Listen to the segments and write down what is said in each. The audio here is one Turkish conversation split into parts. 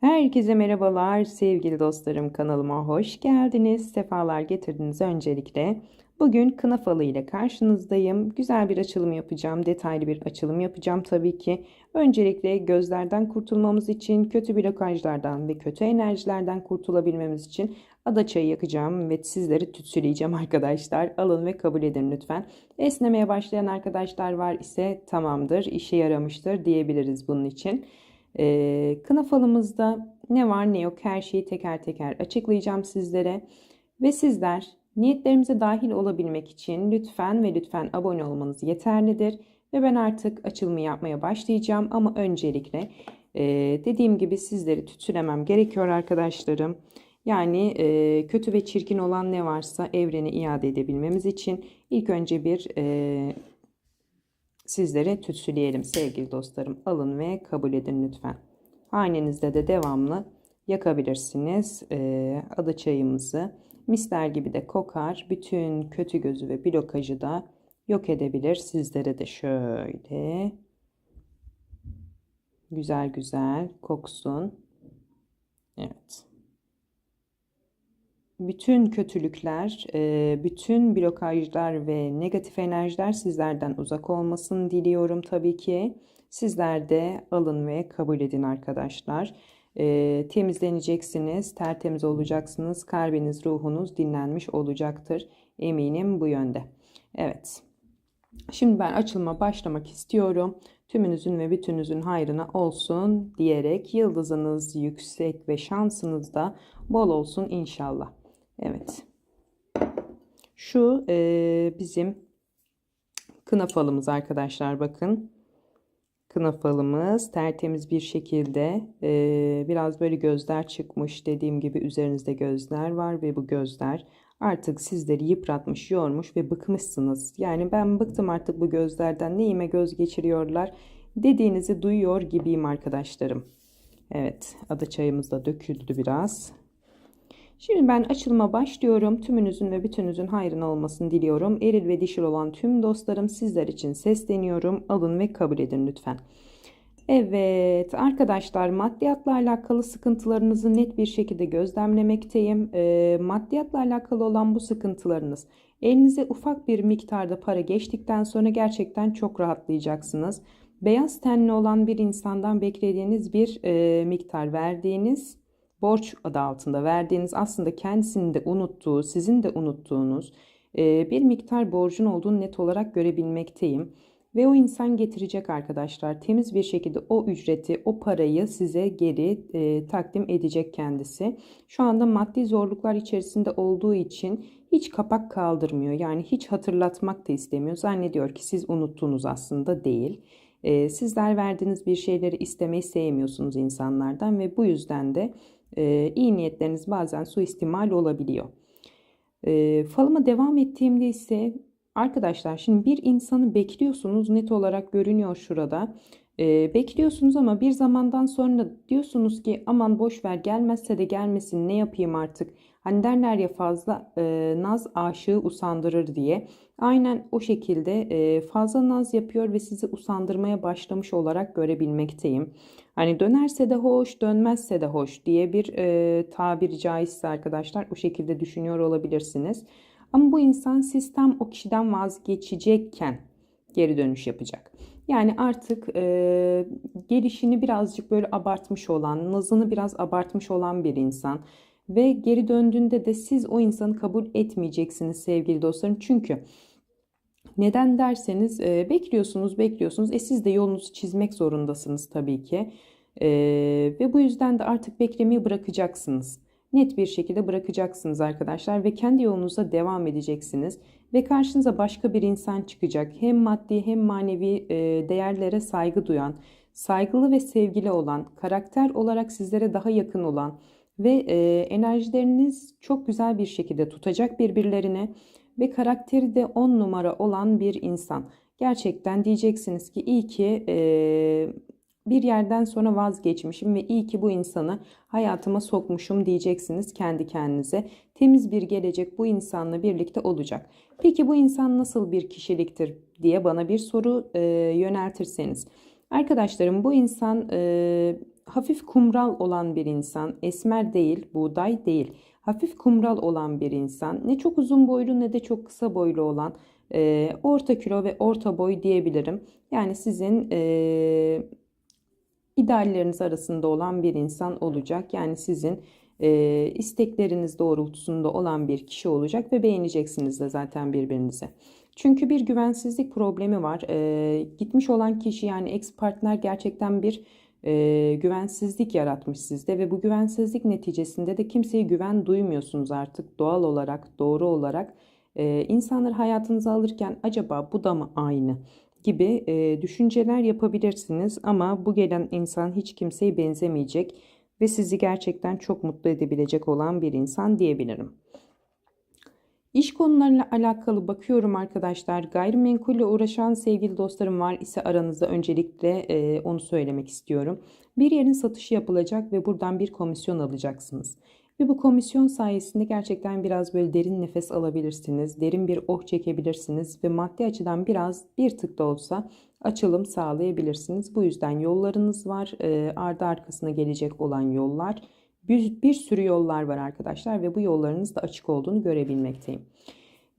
Herkese merhabalar sevgili dostlarım kanalıma hoş geldiniz. Sefalar getirdiniz öncelikle. Bugün kına falı ile karşınızdayım. Güzel bir açılım yapacağım. Detaylı bir açılım yapacağım tabii ki. Öncelikle gözlerden kurtulmamız için, kötü blokajlardan ve kötü enerjilerden kurtulabilmemiz için ada çayı yakacağım ve sizleri tütsüleyeceğim arkadaşlar. Alın ve kabul edin lütfen. Esnemeye başlayan arkadaşlar var ise tamamdır, işe yaramıştır diyebiliriz bunun için. Ee, kına falımızda ne var ne yok her şeyi teker teker açıklayacağım sizlere. Ve sizler niyetlerimize dahil olabilmek için lütfen ve lütfen abone olmanız yeterlidir. Ve ben artık açılımı yapmaya başlayacağım ama öncelikle e, dediğim gibi sizleri tütsülemem gerekiyor arkadaşlarım. Yani e, kötü ve çirkin olan ne varsa evrene iade edebilmemiz için ilk önce bir e, sizlere tütsüleyelim sevgili dostlarım. Alın ve kabul edin lütfen. Hanenizde de devamlı yakabilirsiniz e, ada çayımızı. Misler gibi de kokar. Bütün kötü gözü ve blokajı da yok edebilir. Sizlere de şöyle güzel güzel koksun. Evet bütün kötülükler, e, bütün blokajlar ve negatif enerjiler sizlerden uzak olmasını diliyorum tabii ki. Sizler de alın ve kabul edin arkadaşlar. E, temizleneceksiniz, tertemiz olacaksınız. Kalbiniz, ruhunuz dinlenmiş olacaktır. Eminim bu yönde. Evet. Şimdi ben açılma başlamak istiyorum. Tümünüzün ve bütününüzün hayrına olsun diyerek yıldızınız yüksek ve şansınız da bol olsun inşallah. Evet. Şu e, bizim kına falımız arkadaşlar bakın. Kına falımız tertemiz bir şekilde e, biraz böyle gözler çıkmış. Dediğim gibi üzerinizde gözler var ve bu gözler artık sizleri yıpratmış, yormuş ve bıkmışsınız. Yani ben bıktım artık bu gözlerden neyime göz geçiriyorlar dediğinizi duyuyor gibiyim arkadaşlarım. Evet ada çayımız da döküldü biraz. Şimdi ben açılıma başlıyorum. Tümünüzün ve bütününüzün hayrına olmasını diliyorum. Eril ve dişil olan tüm dostlarım sizler için sesleniyorum. Alın ve kabul edin lütfen. Evet arkadaşlar maddiyatla alakalı sıkıntılarınızı net bir şekilde gözlemlemekteyim. E, maddiyatla alakalı olan bu sıkıntılarınız elinize ufak bir miktarda para geçtikten sonra gerçekten çok rahatlayacaksınız. Beyaz tenli olan bir insandan beklediğiniz bir e, miktar verdiğiniz borç adı altında verdiğiniz aslında kendisinin de unuttuğu, sizin de unuttuğunuz bir miktar borcun olduğunu net olarak görebilmekteyim. Ve o insan getirecek arkadaşlar. Temiz bir şekilde o ücreti, o parayı size geri e, takdim edecek kendisi. Şu anda maddi zorluklar içerisinde olduğu için hiç kapak kaldırmıyor. Yani hiç hatırlatmak da istemiyor. Zannediyor ki siz unuttuğunuz aslında değil. E, sizler verdiğiniz bir şeyleri istemeyi sevmiyorsunuz insanlardan ve bu yüzden de e, iyi niyetleriniz bazen suistimal olabiliyor. E, falıma devam ettiğimde ise arkadaşlar şimdi bir insanı bekliyorsunuz net olarak görünüyor şurada. E, bekliyorsunuz ama bir zamandan sonra diyorsunuz ki aman boş ver gelmezse de gelmesin ne yapayım artık. Hani derler ya fazla e, naz aşığı usandırır diye. Aynen o şekilde e, fazla naz yapıyor ve sizi usandırmaya başlamış olarak görebilmekteyim. Hani dönerse de hoş, dönmezse de hoş diye bir e, tabiri caizse arkadaşlar o şekilde düşünüyor olabilirsiniz. Ama bu insan sistem o kişiden vazgeçecekken geri dönüş yapacak. Yani artık e, gelişini birazcık böyle abartmış olan, nazını biraz abartmış olan bir insan. Ve geri döndüğünde de siz o insanı kabul etmeyeceksiniz sevgili dostlarım. Çünkü neden derseniz e, bekliyorsunuz bekliyorsunuz. E siz de yolunuzu çizmek zorundasınız tabii ki. E, ve bu yüzden de artık beklemeyi bırakacaksınız. Net bir şekilde bırakacaksınız arkadaşlar ve kendi yolunuza devam edeceksiniz. Ve karşınıza başka bir insan çıkacak. Hem maddi hem manevi e, değerlere saygı duyan, saygılı ve sevgili olan, karakter olarak sizlere daha yakın olan ve e, enerjileriniz çok güzel bir şekilde tutacak birbirlerine ve karakteri de 10 numara olan bir insan. Gerçekten diyeceksiniz ki iyi ki e, bir yerden sonra vazgeçmişim ve iyi ki bu insanı hayatıma sokmuşum diyeceksiniz kendi kendinize. Temiz bir gelecek bu insanla birlikte olacak. Peki bu insan nasıl bir kişiliktir diye bana bir soru e, yöneltirseniz. Arkadaşlarım bu insan e, hafif kumral olan bir insan, esmer değil, buğday değil, hafif kumral olan bir insan, ne çok uzun boylu ne de çok kısa boylu olan, e, orta kilo ve orta boy diyebilirim. Yani sizin e, idealleriniz arasında olan bir insan olacak. Yani sizin e, istekleriniz doğrultusunda olan bir kişi olacak ve beğeneceksiniz de zaten birbirinizi. Çünkü bir güvensizlik problemi var. E, gitmiş olan kişi yani ex partner gerçekten bir e, güvensizlik yaratmış sizde ve bu güvensizlik neticesinde de kimseye güven duymuyorsunuz artık doğal olarak, doğru olarak. E, insanları hayatınıza alırken acaba bu da mı aynı gibi e, düşünceler yapabilirsiniz ama bu gelen insan hiç kimseye benzemeyecek ve sizi gerçekten çok mutlu edebilecek olan bir insan diyebilirim. İş konularıyla alakalı bakıyorum arkadaşlar. Gayrimenkulle uğraşan sevgili dostlarım var ise aranızda öncelikle e, onu söylemek istiyorum. Bir yerin satışı yapılacak ve buradan bir komisyon alacaksınız. Ve bu komisyon sayesinde gerçekten biraz böyle derin nefes alabilirsiniz. Derin bir oh çekebilirsiniz ve maddi açıdan biraz bir tık da olsa açılım sağlayabilirsiniz. Bu yüzden yollarınız var. E, ardı arkasına gelecek olan yollar. Bir, bir sürü yollar var arkadaşlar ve bu yollarınız da açık olduğunu görebilmekteyim.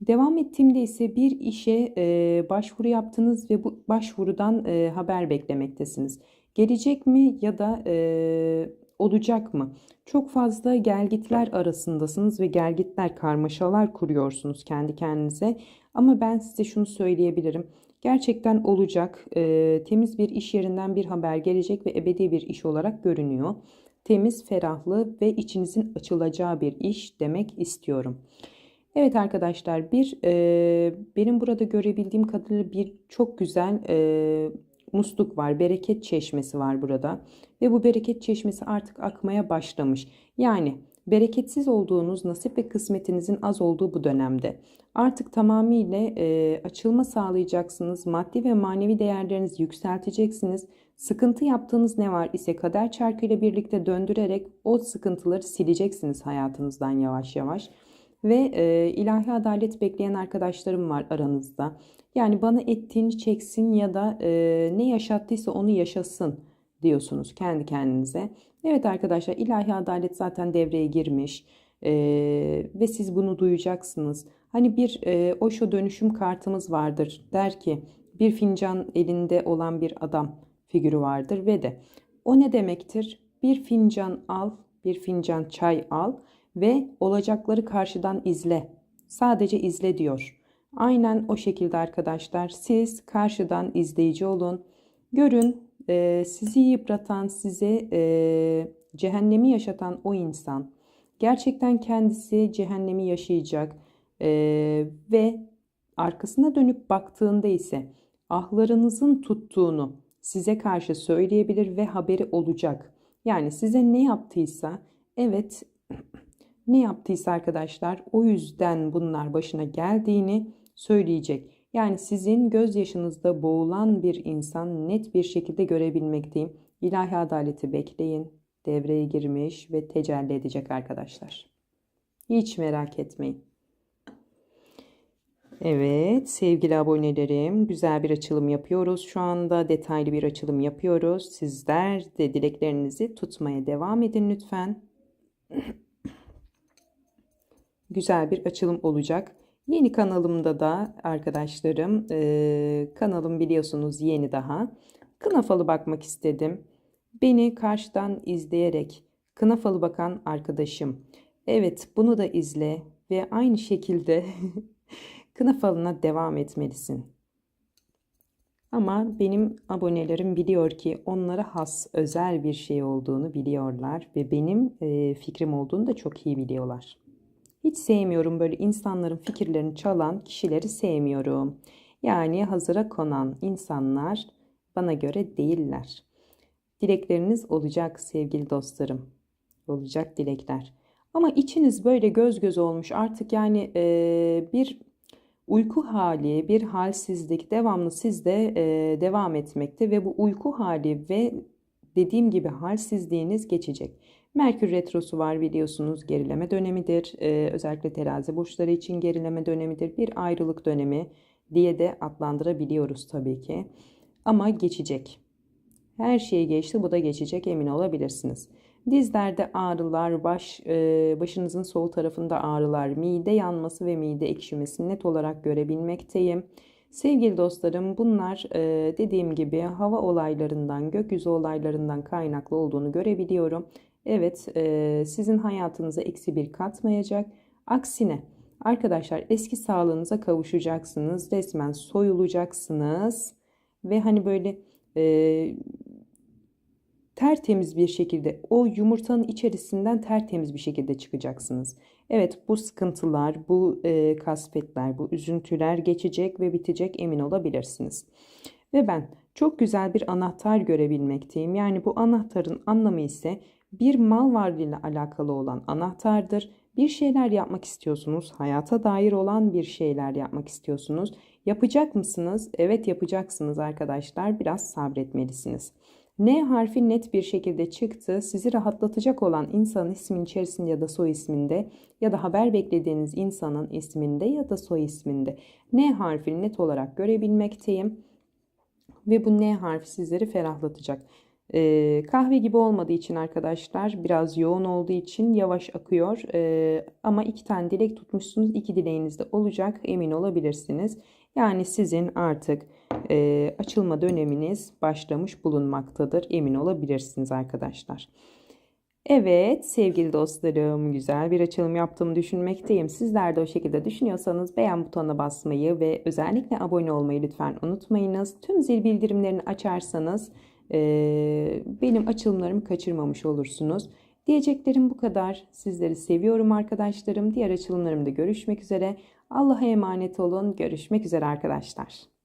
Devam ettiğimde ise bir işe e, başvuru yaptınız ve bu başvurudan e, haber beklemektesiniz. Gelecek mi ya da e, olacak mı? Çok fazla gelgitler arasındasınız ve gelgitler karmaşalar kuruyorsunuz kendi kendinize. Ama ben size şunu söyleyebilirim. Gerçekten olacak, e, temiz bir iş yerinden bir haber gelecek ve ebedi bir iş olarak görünüyor. Temiz, ferahlı ve içinizin açılacağı bir iş demek istiyorum. Evet arkadaşlar bir e, benim burada görebildiğim kadarıyla bir çok güzel e, musluk var. Bereket çeşmesi var burada. Ve bu bereket çeşmesi artık akmaya başlamış. Yani bereketsiz olduğunuz nasip ve kısmetinizin az olduğu bu dönemde artık tamamıyla e, açılma sağlayacaksınız. Maddi ve manevi değerlerinizi yükselteceksiniz. Sıkıntı yaptığınız ne var ise kader çarkı ile birlikte döndürerek o sıkıntıları sileceksiniz hayatınızdan yavaş yavaş. Ve e, ilahi adalet bekleyen arkadaşlarım var aranızda. Yani bana ettiğini çeksin ya da e, ne yaşattıysa onu yaşasın diyorsunuz kendi kendinize. Evet arkadaşlar ilahi adalet zaten devreye girmiş e, ve siz bunu duyacaksınız. Hani bir e, Osho dönüşüm kartımız vardır der ki bir fincan elinde olan bir adam figürü vardır ve de o ne demektir? Bir fincan al, bir fincan çay al ve olacakları karşıdan izle. Sadece izle diyor. Aynen o şekilde arkadaşlar siz karşıdan izleyici olun. Görün e, sizi yıpratan, size e, cehennemi yaşatan o insan gerçekten kendisi cehennemi yaşayacak e, ve arkasına dönüp baktığında ise ahlarınızın tuttuğunu size karşı söyleyebilir ve haberi olacak. Yani size ne yaptıysa evet ne yaptıysa arkadaşlar o yüzden bunlar başına geldiğini söyleyecek. Yani sizin gözyaşınızda boğulan bir insan net bir şekilde görebilmekteyim. İlahi adaleti bekleyin. Devreye girmiş ve tecelli edecek arkadaşlar. Hiç merak etmeyin. Evet sevgili abonelerim güzel bir açılım yapıyoruz. Şu anda detaylı bir açılım yapıyoruz. Sizler de dileklerinizi tutmaya devam edin lütfen. güzel bir açılım olacak. Yeni kanalımda da arkadaşlarım e, kanalım biliyorsunuz yeni daha. Kına falı bakmak istedim. Beni karşıdan izleyerek kına falı bakan arkadaşım. Evet bunu da izle ve aynı şekilde kına falına devam etmelisin. Ama benim abonelerim biliyor ki onlara has özel bir şey olduğunu biliyorlar ve benim e, fikrim olduğunu da çok iyi biliyorlar. Hiç sevmiyorum böyle insanların fikirlerini çalan kişileri sevmiyorum. Yani hazıra konan insanlar bana göre değiller. Dilekleriniz olacak sevgili dostlarım. Olacak dilekler. Ama içiniz böyle göz göz olmuş artık yani e, bir uyku hali, bir halsizlik devamlı sizde e, devam etmekte ve bu uyku hali ve dediğim gibi halsizliğiniz geçecek. Merkür Retrosu var biliyorsunuz gerileme dönemidir. Ee, özellikle terazi burçları için gerileme dönemidir. Bir ayrılık dönemi diye de adlandırabiliyoruz tabii ki. Ama geçecek. Her şeyi geçti, bu da geçecek emin olabilirsiniz. Dizlerde ağrılar, baş e, başınızın sol tarafında ağrılar, mide yanması ve mide ekşimesi net olarak görebilmekteyim. Sevgili dostlarım bunlar e, dediğim gibi hava olaylarından, gökyüzü olaylarından kaynaklı olduğunu görebiliyorum. Evet e, sizin hayatınıza eksi bir katmayacak. Aksine arkadaşlar eski sağlığınıza kavuşacaksınız. Resmen soyulacaksınız. Ve hani böyle tertemiz bir şekilde o yumurtanın içerisinden tertemiz bir şekilde çıkacaksınız. Evet bu sıkıntılar, bu e, kasvetler, bu üzüntüler geçecek ve bitecek emin olabilirsiniz. Ve ben çok güzel bir anahtar görebilmekteyim. Yani bu anahtarın anlamı ise bir mal varlığıyla alakalı olan anahtardır. Bir şeyler yapmak istiyorsunuz, hayata dair olan bir şeyler yapmak istiyorsunuz. Yapacak mısınız? Evet yapacaksınız arkadaşlar. Biraz sabretmelisiniz. N harfi net bir şekilde çıktı. Sizi rahatlatacak olan insanın ismin içerisinde ya da soy isminde ya da haber beklediğiniz insanın isminde ya da soy isminde N harfini net olarak görebilmekteyim. Ve bu N harfi sizleri ferahlatacak. Ee, kahve gibi olmadığı için arkadaşlar biraz yoğun olduğu için yavaş akıyor. Ee, ama iki tane dilek tutmuşsunuz. İki dileğiniz de olacak emin olabilirsiniz. Yani sizin artık e, açılma döneminiz başlamış bulunmaktadır. Emin olabilirsiniz arkadaşlar. Evet sevgili dostlarım güzel bir açılım yaptığımı düşünmekteyim. Sizler de o şekilde düşünüyorsanız beğen butonuna basmayı ve özellikle abone olmayı lütfen unutmayınız. Tüm zil bildirimlerini açarsanız e, benim açılımlarımı kaçırmamış olursunuz. Diyeceklerim bu kadar. Sizleri seviyorum arkadaşlarım. Diğer açılımlarımda görüşmek üzere. Allah'a emanet olun. Görüşmek üzere arkadaşlar.